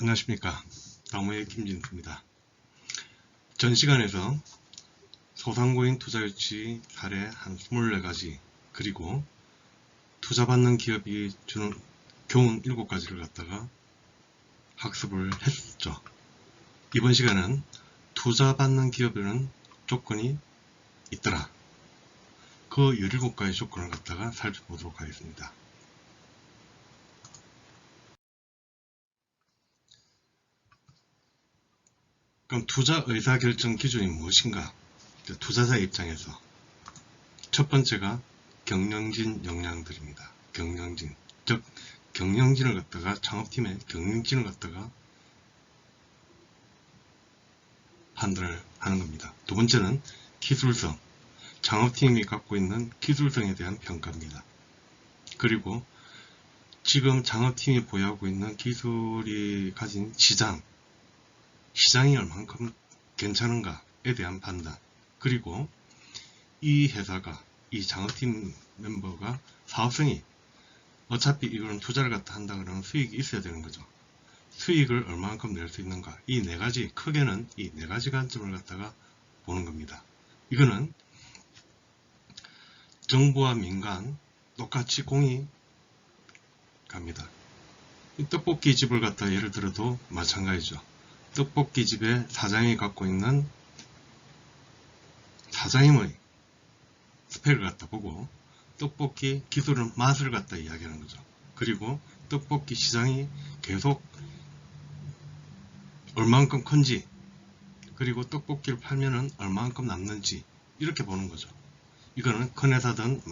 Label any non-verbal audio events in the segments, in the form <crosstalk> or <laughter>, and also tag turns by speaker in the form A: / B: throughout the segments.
A: 안녕하십니까. 나무의 김진수입니다. 전 시간에서 소상공인 투자유치 사례 한 24가지 그리고 투자받는 기업이 주는 교훈 7가지를 갖다가 학습을 했죠. 이번 시간은 투자받는 기업에는 조건이 있더라. 그 17가지 조건을 갖다가 살펴보도록 하겠습니다 그럼 투자 의사결정 기준이 무엇인가? 투자자 입장에서 첫 번째가 경영진 역량들입니다. 경영진, 즉 경영진을 갖다가 창업팀의 경영진을 갖다가 판단을 하는 겁니다. 두 번째는 기술성, 창업팀이 갖고 있는 기술성에 대한 평가입니다. 그리고 지금 창업팀이 보유하고 있는 기술이 가진 시장, 시장이 얼만큼 괜찮은가에 대한 판단. 그리고 이 회사가 이 장업팀 멤버가 사업성이 어차피 이거는 투자를 갖다 한다 그러면 수익이 있어야 되는 거죠. 수익을 얼마만큼 낼 수 있는가. 이 네 가지 크게는 이 네 가지 관점을 갖다가 보는 겁니다. 이거는 정부와 민간 똑같이 공이 갑니다. 이 떡볶이 집을 갖다 예를 들어도 마찬가지죠 떡볶이집의 사장이 갖고 있는 사장님의 스펙을 갖다 보고 떡볶이 기술은 맛을 갖다 이야기하는 거죠. 그리고 떡볶이 시장이 계속 얼만큼 큰지 그리고 떡볶이를 팔면은 얼만큼 남는지 이렇게 보는 거죠. 이거는 큰 회사든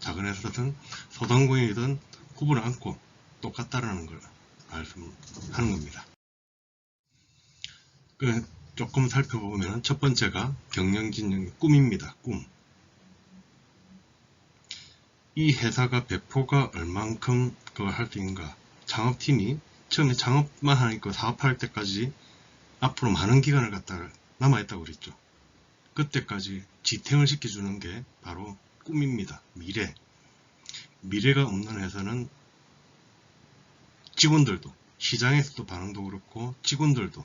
A: 작은 회사든 소상공인이든 구분을 않고 똑같다라는 걸 말씀하는 겁니다. 그 조금 살펴보면 첫 번째가 경영진영의 꿈입니다. 꿈. 이 회사가 배포가 얼만큼 그걸 할 수 있는가. 창업팀이 처음에 창업만 하니까 사업할 때까지 앞으로 많은 기간을 갖다 남아있다고 그랬죠. 그때까지 지탱을 시켜주는 게 바로 꿈입니다. 미래. 미래가 없는 회사는 직원들도 시장에서도 반응도 그렇고 직원들도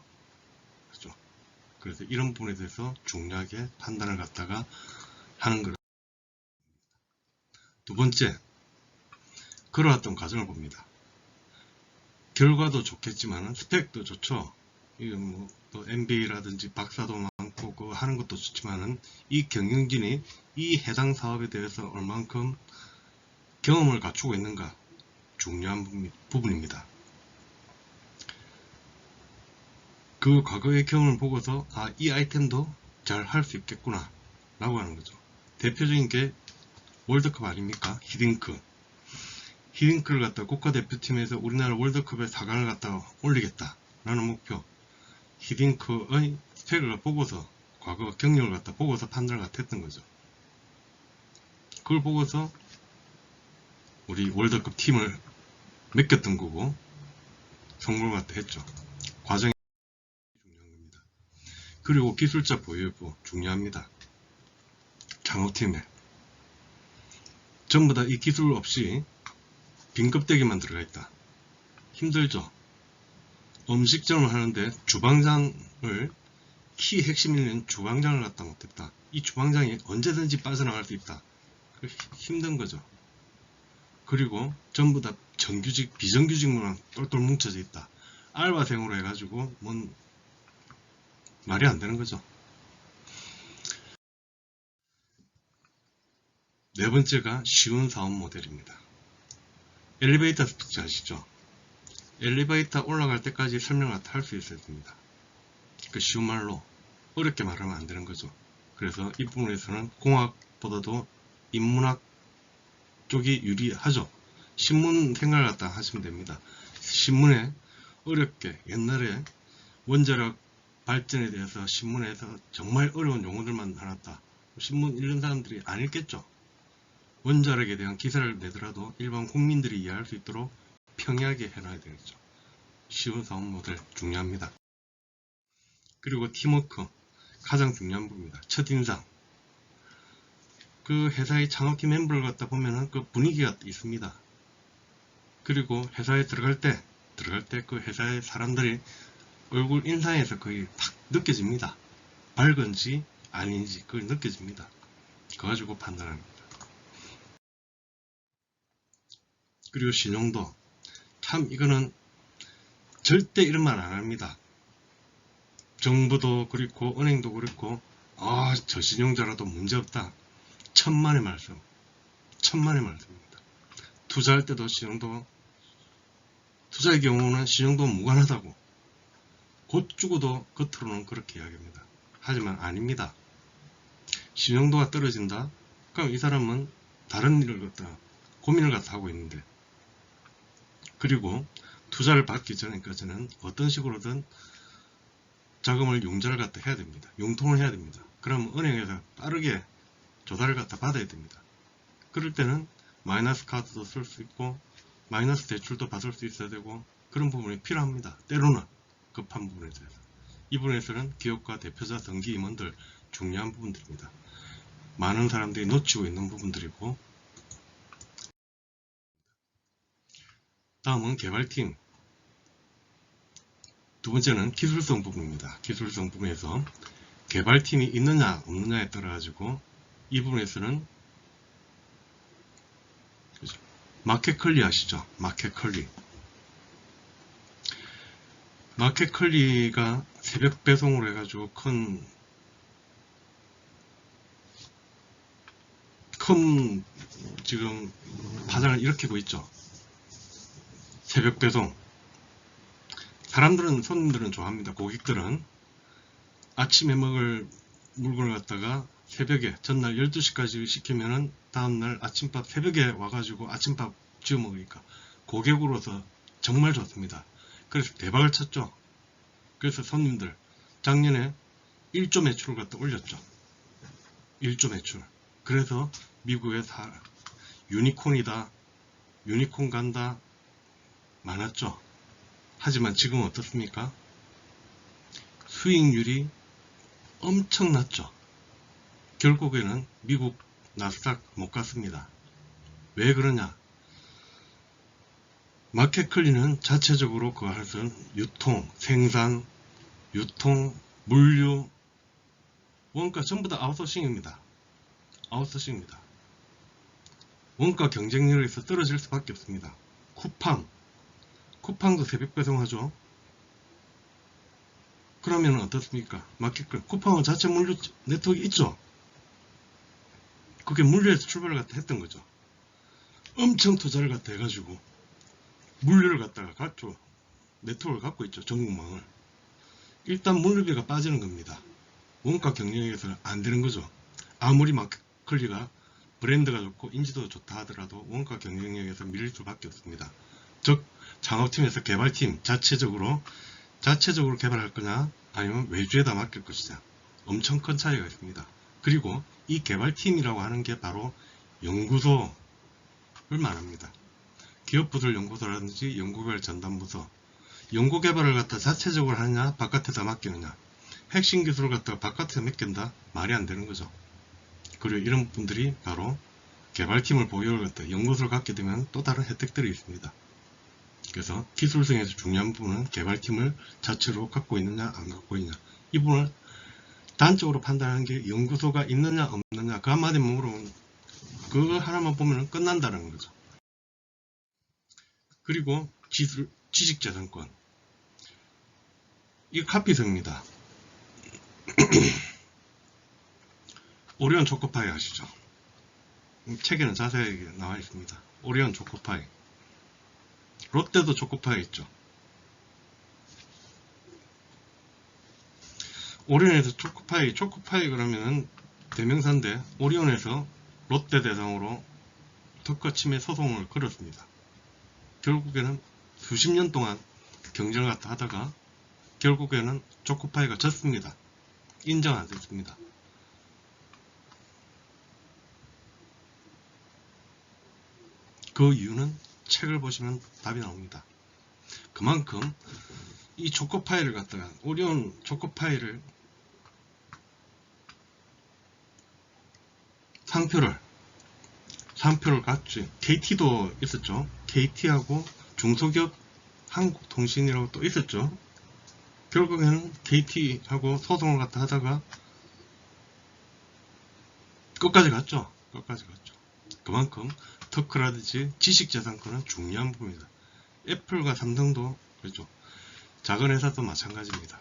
A: 그래서 이런 부분에 대해서 중요하게 판단을 갖다가 하는 거다. 두 번째, 걸어왔던 과정을 봅니다. 결과도 좋겠지만 스펙도 좋죠. 이건 뭐또 MBA라든지 박사도 많고 그 하는 것도 좋지만은 이 경영진이 이 해당 사업에 대해서 얼만큼 경험을 갖추고 있는가 중요한 부분입니다. 그 과거의 경험을 보고서 아 이 아이템도 잘 할 수 있겠구나 라고 하는 거죠. 대표적인 게 월드컵 아닙니까? 히딩크. 히딩크를 갖다 국가대표팀에서 우리나라 월드컵에 4강을 갖다가 올리겠다 라는 목표. 히딩크의 스펙을 보고서 과거 경력을 갖다 보고서 판단을 갖다 했던 거죠. 그걸 보고서 우리 월드컵 팀을 맡겼던 거고 성공을 갖다 했죠. 과정이 그리고 기술자 보유 여부 중요합니다. 창업팀에 전부 다 이 기술 없이 빈껍데기만 들어가 있다. 힘들죠. 음식점을 하는데 주방장을 키 핵심 있는 주방장을 갖다 못했다. 이 주방장이 언제든지 빠져나갈 수 있다. 힘든 거죠. 그리고 전부 다 정규직, 비정규직만 똘똘 뭉쳐져 있다. 알바생으로 해가지고 뭔 말이 안 되는 거죠. 네 번째가 쉬운 사업 모델입니다. 엘리베이터 특징 아시죠? 엘리베이터 올라갈 때까지 설명을 할 수 있어야 됩니다. 그 쉬운 말로 어렵게 말하면 안 되는 거죠. 그래서 이 부분에서는 공학보다도 인문학 쪽이 유리하죠. 신문 생각을 갖다 하시면 됩니다. 신문에 어렵게 옛날에 원자력 발전에 대해서 신문에서 정말 어려운 용어들만 나눴다. 신문 읽는 사람들이 안 읽겠죠. 원자력에 대한 기사를 내더라도 일반 국민들이 이해할 수 있도록 평이하게 해놔야 되겠죠. 쉬운 사업 모델 중요합니다. 그리고 팀워크 가장 중요한 부분입니다. 첫인상 그 회사의 창업팀 멤버를 갖다 보면은 그 분위기가 있습니다. 그리고 회사에 들어갈 때 들어갈 때 그 회사의 사람들이 얼굴 인상에서 거의 탁 느껴집니다. 밝은지 아닌지 그걸 느껴집니다. 그거 가지고 판단합니다. 그리고 신용도 참 이거는 절대 이런 말 안 합니다. 정부도 그렇고 은행도 그렇고 아 저 신용자라도 문제없다. 천만의 말씀 천만의 말씀입니다. 투자할 때도 신용도 투자의 경우는 신용도 무관하다고 곧 죽어도 겉으로는 그렇게 이야기합니다. 하지만 아닙니다. 신용도가 떨어진다? 그럼 이 사람은 다른 일을 갖다 고민을 갖다 하고 있는데 그리고 투자를 받기 전에까지는 어떤 식으로든 자금을 융자를 갖다 해야 됩니다. 융통을 해야 됩니다. 그럼 은행에서 빠르게 조사를 갖다 받아야 됩니다. 그럴 때는 마이너스 카드도 쓸 수 있고 마이너스 대출도 받을 수 있어야 되고 그런 부분이 필요합니다. 때로는 급한 부분에 대해서 이 부분에서는 기업과 대표자 등기 임원들 중요한 부분들입니다. 많은 사람들이 놓치고 있는 부분들이고 다음은 개발팀 두 번째는 기술성 부분입니다. 기술성 부분에서 개발팀이 있느냐 없느냐에 따라 가지고 이 부분에서는 그죠? 마켓 컬리 아시죠? 마켓 컬리 마켓 컬리가 새벽 배송으로 해가지고 큰, 큰, 지금, 파장을 일으키고 있죠. 새벽 배송. 사람들은, 손님들은 좋아합니다. 고객들은. 아침에 먹을 물건을 갖다가 새벽에, 전날 12시까지 시키면은 다음날 아침밥 새벽에 와가지고 아침밥 지어 먹으니까 고객으로서 정말 좋습니다. 그래서 대박을 쳤죠. 그래서 손님들 작년에 1조 매출을 갖다 올렸죠. 1조 매출. 그래서 미국에 사 유니콘이다. 유니콘 간다. 많았죠. 하지만 지금 어떻습니까? 수익률이 엄청났죠. 결국에는 미국 나스닥 못 갔습니다. 왜 그러냐? 마켓클리는 자체적으로 그 할선 유통, 생산, 유통, 물류, 원가 전부 다 아웃소싱입니다. 아웃소싱입니다. 원가 경쟁력에서 떨어질 수밖에 없습니다. 쿠팡, 쿠팡도 새벽 배송하죠. 그러면 어떻습니까? 마켓클, 쿠팡은 자체 물류 네트워크 있죠. 그게 물류에서 출발을 했던 거죠. 엄청 투자를 갖다 해가지고 물류를 갖다가 갖죠. 네트워크를 갖고 있죠. 전국망을. 일단 물류비가 빠지는 겁니다. 원가 경쟁에서는 안 되는 거죠. 아무리 마켓컬리가 브랜드가 좋고 인지도가 좋다 하더라도 원가 경쟁력에서 밀릴 수밖에 없습니다. 즉 창업팀에서 개발팀 자체적으로 자체적으로 개발할 거냐 아니면 외주에다 맡길 것이냐 엄청 큰 차이가 있습니다. 그리고 이 개발팀이라고 하는 게 바로 연구소를 말합니다. 기업부설 연구소라든지 연구개발 전담부서 연구개발을 갖다 자체적으로 하느냐 바깥에다 맡기느냐 핵심 기술을 갖다가 바깥에 맡긴다 말이 안 되는 거죠. 그리고 이런 분들이 바로 개발팀을 보유를 갖다 연구소를 갖게 되면 또 다른 혜택들이 있습니다. 그래서 기술성에서 중요한 부분은 개발팀을 자체로 갖고 있느냐 안 갖고 있느냐. 이 부분을 단적으로 판단하는 게 연구소가 있느냐 없느냐 그 한마디 물으면 그거 하나만 보면 끝난다는 거죠 그리고 지술, 지식재산권. 이 카피성입니다. <clears throat> 오리온 초코파이 아시죠? 책에는 자세하게 나와 있습니다. 오리온 초코파이. 롯데도 초코파이 있죠. 오리온에서 초코파이, 초코파이 그러면은 대명사인데 오리온에서 롯데 대상으로 특허 침해 소송을 걸었습니다. 결국에는 수십 년 동안 경쟁을 갖다 하다가 결국에는 초코파이가 졌습니다. 인정 안 됐습니다. 그 이유는 책을 보시면 답이 나옵니다. 그만큼 이 초코파이를 갖다가 오리온 초코파이를 상표를 상표를 갖지 KT도 있었죠. KT하고 중소기업 한국통신이라고 또 있었죠. 결국에는 KT하고 소송을 갖다 하다가 끝까지 갔죠. 끝까지 갔죠. 그만큼 터크라든지 지식재산권은 중요한 부분입니다. 애플과 삼성도 그렇죠. 작은 회사도 마찬가지입니다.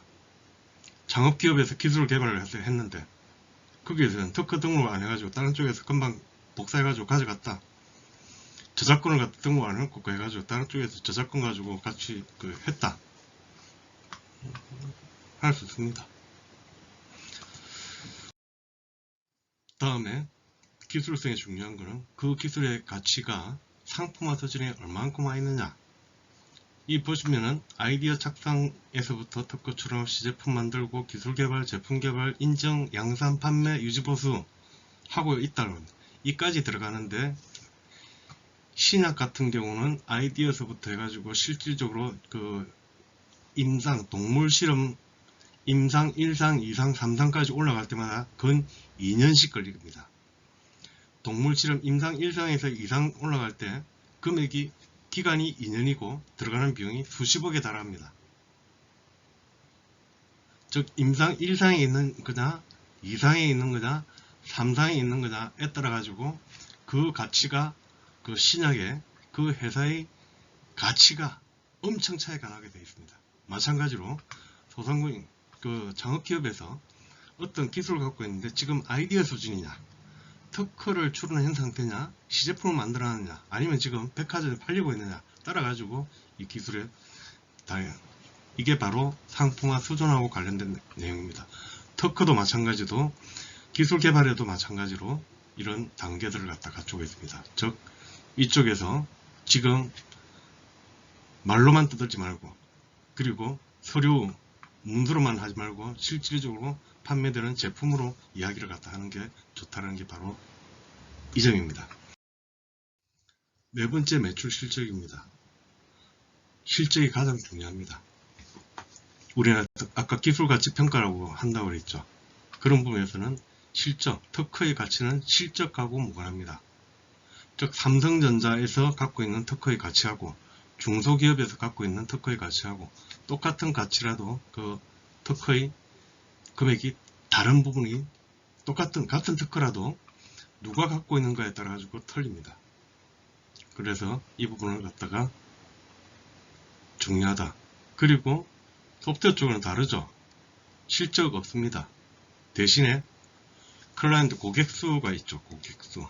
A: 창업기업에서 기술 개발을 했는데 거기에서는 특허 등록 안 해가지고 다른 쪽에서 금방 복사해가지고 가져갔다. 저작권을 갖다 등록 안 해놓고 해가지고 다른 쪽에서 저작권 가지고 같이 그 했다. 할 수 있습니다. 다음에 기술성이 중요한 거는 그 기술의 가치가 상품화 서진에 얼만큼 와 있느냐 이 보시면은 아이디어 착상에서부터 특허 출원, 시제품 만들고 기술 개발, 제품 개발, 인정, 양산, 판매, 유지 보수 하고 있다는 이까지 들어가는데 신약 같은 경우는 아이디어서부터 해가지고 실질적으로 그 임상, 동물 실험 임상 1상, 2상, 3상까지 올라갈 때마다 근 2년씩 걸립니다. 동물 실험 임상 1상에서 2상 올라갈 때 금액이 기간이 2년이고 들어가는 비용이 수십억에 달합니다. 즉 임상 1상에 있는 거냐 2상에 있는 거냐 3상에 있는 거냐에 따라 가지고 그 가치가 그 신약의 그 회사의 가치가 엄청 차이가 나게 되어 있습니다. 마찬가지로 소상공인 그 창업기업에서 어떤 기술을 갖고 있는데 지금 아이디어 수준이냐 특허를 출원한 상태냐 시제품을 만들어 놨느냐 아니면 지금 백화점에 팔리고 있느냐 따라 가지고 이 기술의 다양 이게 바로 상품화 수준하고 관련된 내용입니다 특허도 마찬가지도 기술 개발에도 마찬가지로 이런 단계들을 갖다 갖추고 있습니다 즉 이쪽에서 지금 말로만 떠들지 말고 그리고 서류 문서로만 하지 말고 실질적으로 판매되는 제품으로 이야기를 갖다 하는 게 좋다는 게 바로 이 점입니다. 네 번째 매출 실적입니다. 실적이 가장 중요합니다. 우리는 아까 기술 가치 평가라고 한다고 그랬죠. 그런 부분에서는 실적, 특허의 가치는 실적하고 무관합니다. 즉 삼성전자에서 갖고 있는 특허의 가치하고 중소기업에서 갖고 있는 특허의 가치하고 똑같은 가치라도 그 특허의 금액이 다른 부분이 똑같은 같은 특허라도 누가 갖고 있는가에 따라 가지고 틀립니다. 그래서 이 부분을 갖다가 중요하다. 그리고 소프트웨어 쪽은 다르죠. 실적 없습니다. 대신에 클라이언트 고객수가 있죠. 고객수.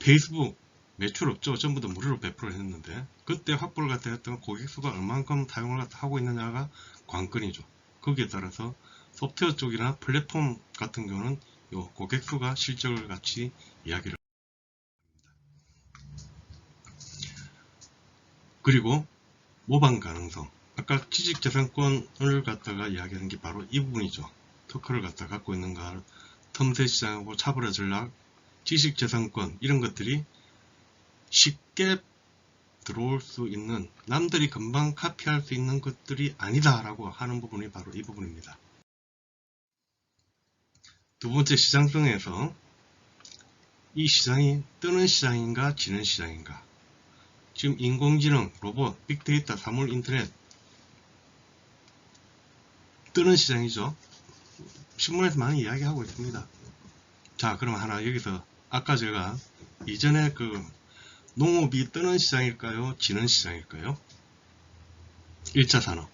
A: 페이스북 매출 없죠. 전부 다 무료로 배포를 했는데 그때 확보를 갖다 했던 고객 수가 얼만큼 사용을 갖다 하고 있느냐가 관건이죠. 거기에 따라서 소프트웨어 쪽이나 플랫폼 같은 경우는 요 고객 수가 실적을 같이 이야기를 합니다. 그리고 모방 가능성 아까 취직재산권을 갖다가 이야기하는 게 바로 이 부분이죠. 토크를 갖다 갖고 있는가 틈새 시장하고 차별화 전략 지식재산권 이런 것들이 쉽게 들어올 수 있는 남들이 금방 카피할 수 있는 것들이 아니다 라고 하는 부분이 바로 이 부분입니다. 두 번째 시장성에서 이 시장이 뜨는 시장인가 지는 시장인가 지금 인공지능, 로봇, 빅데이터, 사물, 인터넷 뜨는 시장이죠. 신문에서 많이 이야기하고 있습니다. 자 그럼 하나 여기서 아까 제가 이전에 그 농업이 뜨는 시장일까요? 지는 시장일까요? 1차 산업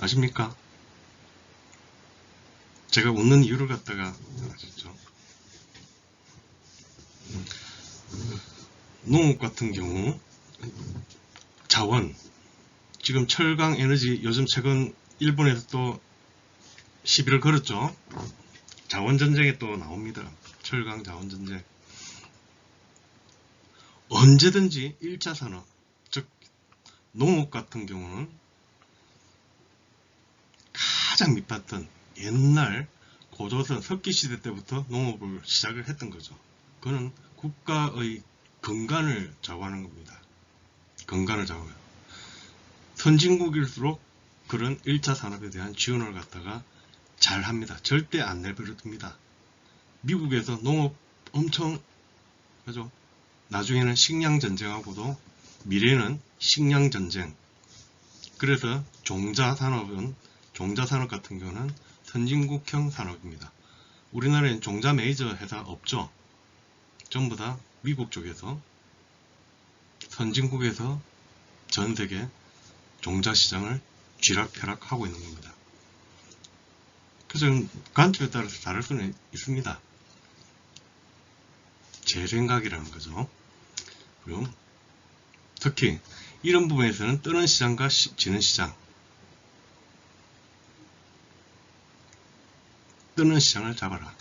A: 아십니까? 제가 웃는 이유를 갖다가 아시죠? 농업 같은 경우 자원 지금 철강 에너지 요즘 최근 일본에서 또 시비를 걸었죠. 자원 전쟁에 또 나옵니다. 철강 자원 전쟁. 언제든지 1차 산업, 즉 농업 같은 경우는 가장 밑봤던 옛날 고조선 석기시대 때부터 농업을 시작을 했던 거죠. 그는 국가의 건강을 좌우하는 겁니다. 건강을 좌우해요. 선진국일수록 그런 1차 산업에 대한 지원을 갖다가 잘 합니다. 절대 안 내버려 둡니다. 미국에서 농업 엄청 하죠. 나중에는 식량 전쟁하고도 미래는 식량 전쟁. 그래서 종자 산업은 종자 산업 같은 경우는 선진국형 산업입니다. 우리나라엔 종자 메이저 회사 없죠. 전부 다 미국 쪽에서 선진국에서 전 세계 종자 시장을 쥐락펴락 하고 있는 겁니다. 그래서 관점에 따라서 다를 수는 있습니다. 제 생각이라는 거죠. 그리고 특히 이런 부분에서는 뜨는 시장과 시- 지는 시장 뜨는 시장을 잡아라.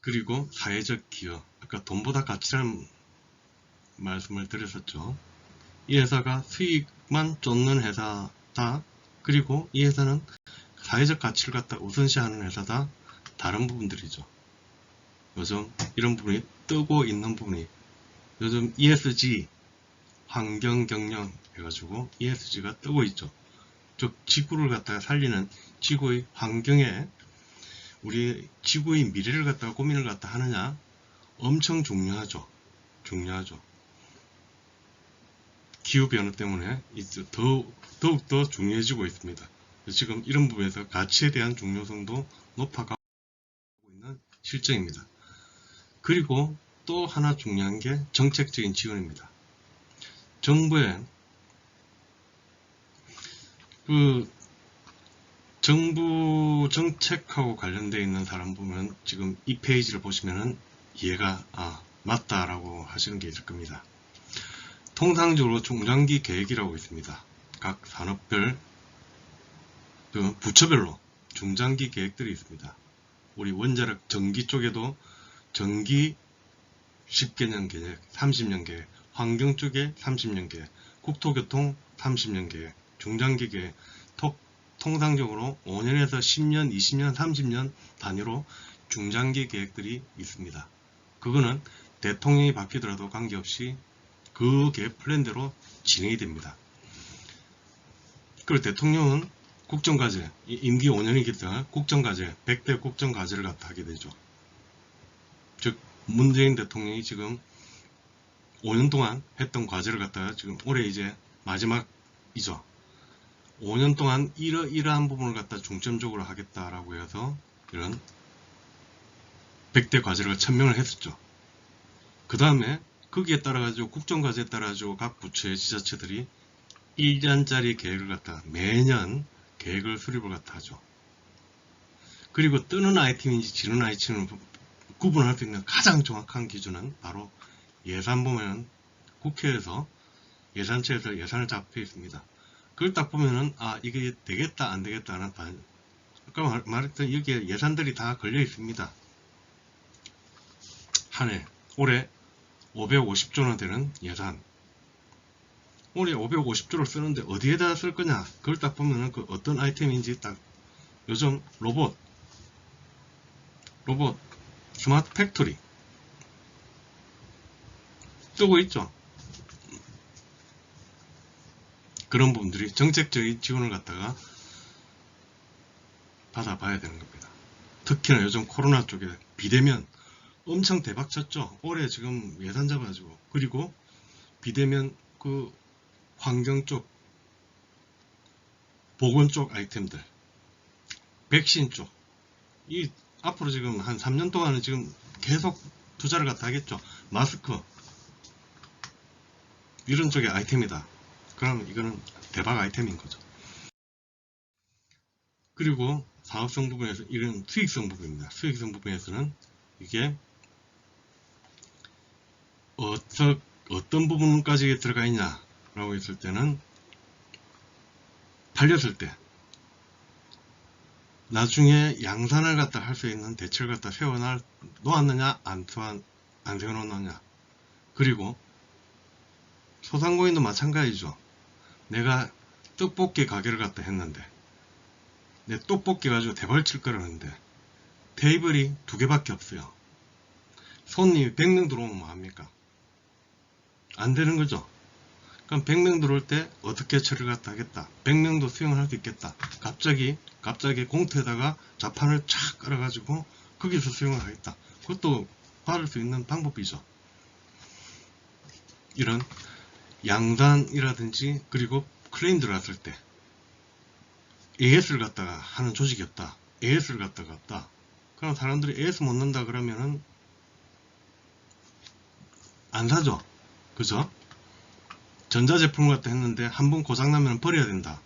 A: 그리고 사회적 기여 아까 돈보다 가치라는 말씀을 드렸었죠. 이 회사가 수익만 쫓는 회사다. 그리고 이 회사는 사회적 가치를 갖다 우선시하는 회사다. 다른 부분들이죠. 요즘 이런 부분이 뜨고 있는 부분이 요즘 ESG 환경 경영 해가지고 ESG가 뜨고 있죠. 즉 지구를 갖다가 살리는 지구의 환경에 우리 지구의 미래를 갖다가 고민을 갖다 하느냐 엄청 중요하죠. 중요하죠. 기후 변화 때문에 더욱 더 중요해지고 있습니다. 지금 이런 부분에서 가치에 대한 중요성도 높아가고 있는 실정입니다. 그리고 또 하나 중요한 게 정책적인 지원입니다. 정부의 그 정부 정책하고 관련되어 있는 사람 보면 지금 이 페이지를 보시면은 이해가 아, 맞다라고 하시는 게 있을 겁니다. 통상적으로 중장기 계획이라고 있습니다. 각 산업별 그 부처별로 중장기 계획들이 있습니다. 우리 원자력 전기 쪽에도 전기 10개년 계획, 30년 계획, 환경 쪽에 30년 계획, 국토교통 30년 계획, 중장기 계획, 톡- 통상적으로 5년에서 10년, 20년, 30년 단위로 중장기 계획들이 있습니다. 그거는 대통령이 바뀌더라도 관계없이 그 계획 플랜대로 진행이 됩니다. 그리고 대통령은 국정과제, 이- 임기 5년이기 때문에 국정과제, 100대 국정과제를 갖다 하게 되죠. 즉, 문재인 대통령이 지금 5년 동안 했던 과제를 갖다가 지금 올해 이제 마지막이죠. 5년 동안 이러, 이러한 부분을 갖다 중점적으로 하겠다라고 해서 이런 100대 과제를 천명을 했었죠. 그 다음에 거기에 따라 가지고 국정과제에 따라 가지고 각 부처의 지자체들이 1년짜리 계획을 갖다 매년 계획을 수립을 갖다 하죠. 그리고 뜨는 아이템인지 지는 아이템을 구분할 수 있는 가장 정확한 기준은 바로 예산 보면 국회에서 예산처에서 예산을 잡혀 있습니다. 그걸 딱 보면은 아 이게 되겠다 안 되겠다는 반 아까 말- 말했던 여기에 예산들이 다 걸려 있습니다. 한 해 올해 550조 원 되는 예산 올해 550조를 쓰는데 어디에다 쓸 거냐? 그걸 딱 보면은 그 어떤 아이템인지 딱. 요즘 로봇. 로봇. 스마트 팩토리. 쓰고 있죠. 그런 부분들이 정책적인 지원을 갖다가 받아봐야 되는 겁니다. 특히나 요즘 코로나 쪽에 비대면 엄청 대박 쳤죠. 올해 지금 예산 잡아가지고 그리고 비대면 그 환경 쪽 보건 쪽 아이템들 백신 쪽 이 앞으로 지금 한 3년 동안은 지금 계속 투자를 갖다 하겠죠. 마스크 이런 쪽의 아이템이다. 그러면 이거는 대박 아이템인 거죠. 그리고 사업성 부분에서 이런 수익성 부분입니다. 수익성 부분에서는 이게 어떤, 어떤 부분까지 들어가 있냐 라고 했을 때는 팔렸을 때 나중에 양산을 갖다 할 수 있는 대책을 갖다 세워 놓았느냐 안, 안 세워 놓느냐 그리고 소상공인도 마찬가지죠. 내가 떡볶이 가게를 갖다 했는데 내 떡볶이 가지고 대발 칠 거라는데 테이블이 두 개밖에 없어요. 손님이 100명 들어오면 뭐 합니까? 안 되는 거죠. 그럼 100명 들어올 때 어떻게 처리를 갖다 하겠다. 100명도 수용을 할 수 있겠다. 갑자기 갑자기 공터에다가 자판을 착 깔아가지고 거기서 수용을 하겠다. 그것도 받을 수 있는 방법이죠. 이런 양단이라든지 그리고 클레임 들어갔을 때 AS를 갖다가 하는 조직이 없다. AS를 갖다가 없다. 그럼 사람들이 AS 못 넣는다 그러면은 안 사죠. 그죠? 전자제품을 갖다 했는데 한 번 고장나면 버려야 된다.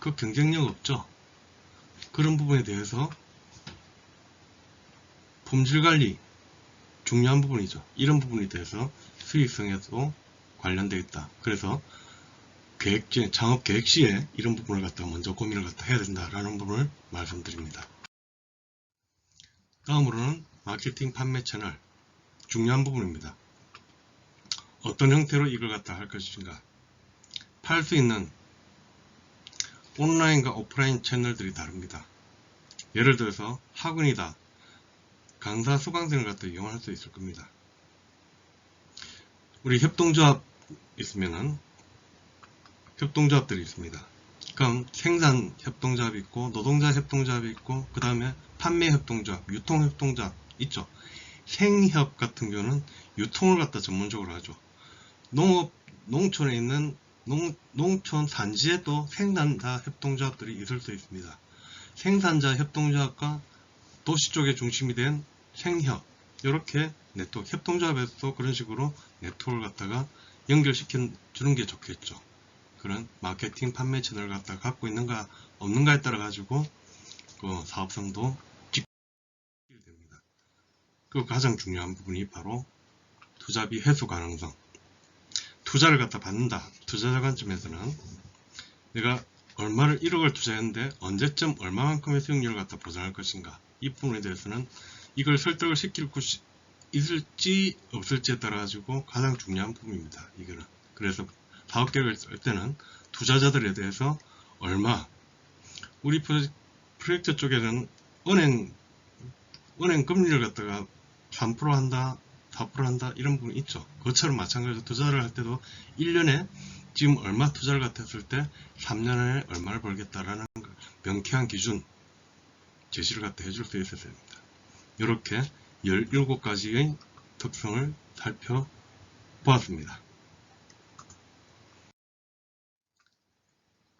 A: 그 경쟁력 없죠. 그런 부분에 대해서 품질 관리 중요한 부분이죠. 이런 부분에 대해서 수익성에도 관련되어 있다. 그래서 계획, 창업 계획 시에 이런 부분을 갖다 먼저 고민을 갖다 해야 된다라는 부분을 말씀드립니다. 다음으로는 마케팅 판매 채널 중요한 부분입니다. 어떤 형태로 이걸 갖다 할 것인가 팔 수 있는 온라인과 오프라인 채널들이 다릅니다. 예를 들어서 학원이다. 강사 수강생을 갖다 이용할 수 있을 겁니다. 우리 협동조합 있으면은 협동조합들이 있습니다. 그럼 생산 협동조합이 있고 노동자 협동조합이 있고 그 다음에 판매 협동조합, 유통 협동조합 있죠. 생협 같은 경우는 유통을 갖다 전문적으로 하죠. 농업, 농촌에 있는 농, 농촌 산지에 또 생산자 협동조합들이 있을 수 있습니다. 생산자 협동조합과 도시 쪽에 중심이 된 생협 이렇게 네트워크 협동조합에서 그런 식으로 네트워크를 갖다가 연결시켜 주는 게 좋겠죠. 그런 마케팅 판매 채널을 갖다가 갖고 있는가 없는가에 따라 가지고 그 사업성도 찍게 됩니다. 그 가장 중요한 부분이 바로 투자비 회수 가능성. 투자를 갖다 받는다. 투자자 관점에서는 내가 얼마를 1억을 투자했는데 언제쯤 얼마만큼의 수익률을 갖다 보장할 것인가. 이 부분에 대해서는 이걸 설득을 시킬 곳이 있을지 없을지에 따라 가지고 가장 중요한 부분입니다. 이거는. 그래서 사업 계획을 쓸 때는 투자자들에 대해서 얼마 우리 프로젝트 쪽에는 은행 은행 금리를 갖다가 3% 한다 4% 한다 이런 부분이 있죠. 그것처럼 마찬가지로 투자를 할 때도 1년에 지금 얼마 투자를 같았을 때 3년 안에 얼마를 벌겠다라는 명쾌한 기준 제시를 갖다 해줄 수 있어야 됩니다. 이렇게 17가지의 특성을 살펴보았습니다.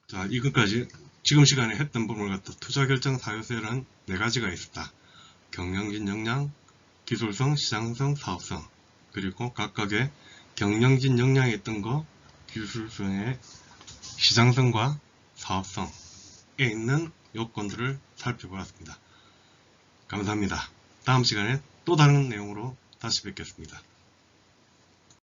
A: 자, 이것까지 지금 시간에 했던 부분을 갖다 투자결정 사유세는 네 가지가 있었다. 경영진 역량, 기술성, 시장성, 사업성 그리고 각각의 경영진 역량에 있던 거 기술성의 시장성과 사업성에 있는 요건들을 살펴보았습니다. 감사합니다. 다음 시간에 또 다른 내용으로 다시 뵙겠습니다.